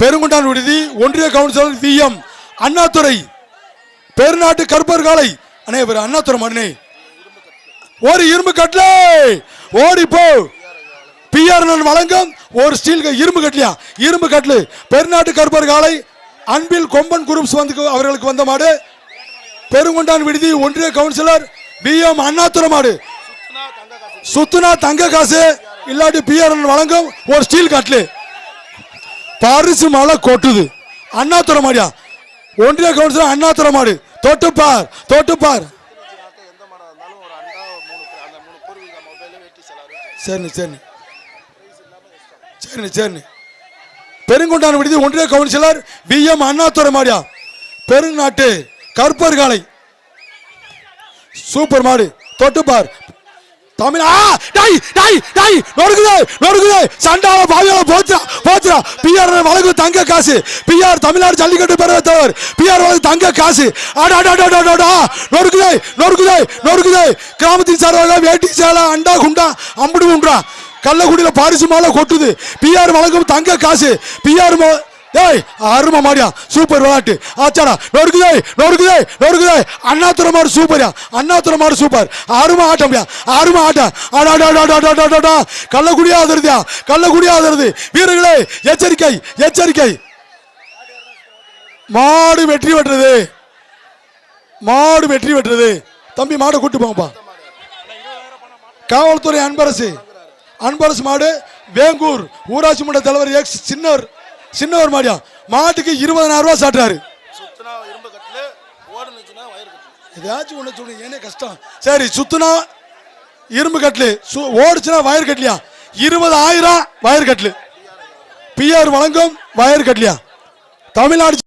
பெருங்குண்டான் விடுதி ஒன்றிய councillor V M. Annadurai. பெருநாட்டு கருப்பர் காலை அண்ணே இவர் அண்ணாதுரை மண்ணே ஒரு இரும்பு கட்லே ஓடி போ. பிஆர் வழங்கும் ஒரு ஸ்டீல் க- இரும்பு கட்லியா இரும்பு கட்லு பெருநாட்டு கருப்பர் காலை அன்பில் கொம்பன் குரூப்ஸ் வந்து அவர்களுக்கு வந்த மாடு. பெருங்குண்டான் விடுதி ஒன்றிய கவுன்சிலர் பி. எம். அண்ணாதுரை மாடு. சுத்துனா தங்க காசு. இல்லாட்டி பிஆர் வழங்கும் ஒரு ஸ்டீல் கட்லு பரிசு மழை கொட்டுது. அண்ணாதுரை மாடியா? ஒன்றிய கவுன்சிலர் அண்ணாத்துறை மாடு. தொட்டுப்பார் தொட்டுப்பார். சரி சரி. சரி சரி. பெருங்குண்டான விடுதி ஒன்றிய கவுன்சிலர் வி எம் அண்ணாதுரை மாடியா? பெருநாட்டு கற்பர்காலை சூப்பர் மாடு. தொட்டுப்பார். தமிழா? ஆ டை டை டை நொறுக்குதே நொறுக்குதே. சண்டால பாவியால போச்சுடா போச்சுடா. பிஆர் வழங்கு தங்க காசு. பிஆர் தமிழ்நாடு ஜல்லிக்கட்டு பேரவை தலைவர் பிஆர் வழங்கு தங்க காசு. அடாடாடாடாடா நொறுக்குது நொறுக்குது நொறுக்குது நொறுக்குதே நொறுக்குதே. கிராமத்தின் சார்பாக வேட்டி சேலை அண்டா குண்டா அம்புடு குண்டா கள்ளக்குடியில் பாரிசு மாலை கொட்டுது. பிஆர் வழங்கும் தங்க காசு. பிஆர் ஏய் அருமை மாடியா சூப்பர் விளையாட்டு. ஆச்சாடா நொறுக்குதே நொறுக்குதே நொறுக்குதே அண்ணாத்துறை மாடு சூப்பர்யா அண்ணாத்துறை மாடு சூப்பர் அருமை ஆட்டம்யா அருமை ஆட்டம். ஆடா ஆடா ஆடா ஆடா கள்ளக்குடியா அதிருதியா கள்ளக்குடியா அதிருது வீரர்களே எச்சரிக்கை எச்சரிக்கை. மாடு வெற்றி பெற்றது. மாடு வெற்றி பெற்றது. தம்பி மாடை கூட்டு போங்கப்பா. காவல்துறை அன்பரசு. அன்பரசு மாடு வேங்கூர். ஊராட்சி மன்ற தலைவர் எக்ஸ் சின்னர். சின்னவர் சின்னவர் மாடியா? மாட்டுக்கு இருபதனாயிரம் ரூபாய் சாட்டுறாரு. ஏதாச்சும் ஒன்று சொல்லுங்க ஏனே கஷ்டம். சரி சுத்துனா இரும்பு கட்லு ஓடுச்சுன்னா வயர் கட்லியா இருபதாயிரம் வயர் கட்லு பிஆர் வழங்கும் வயர் கட்லியா தமிழ்நாடு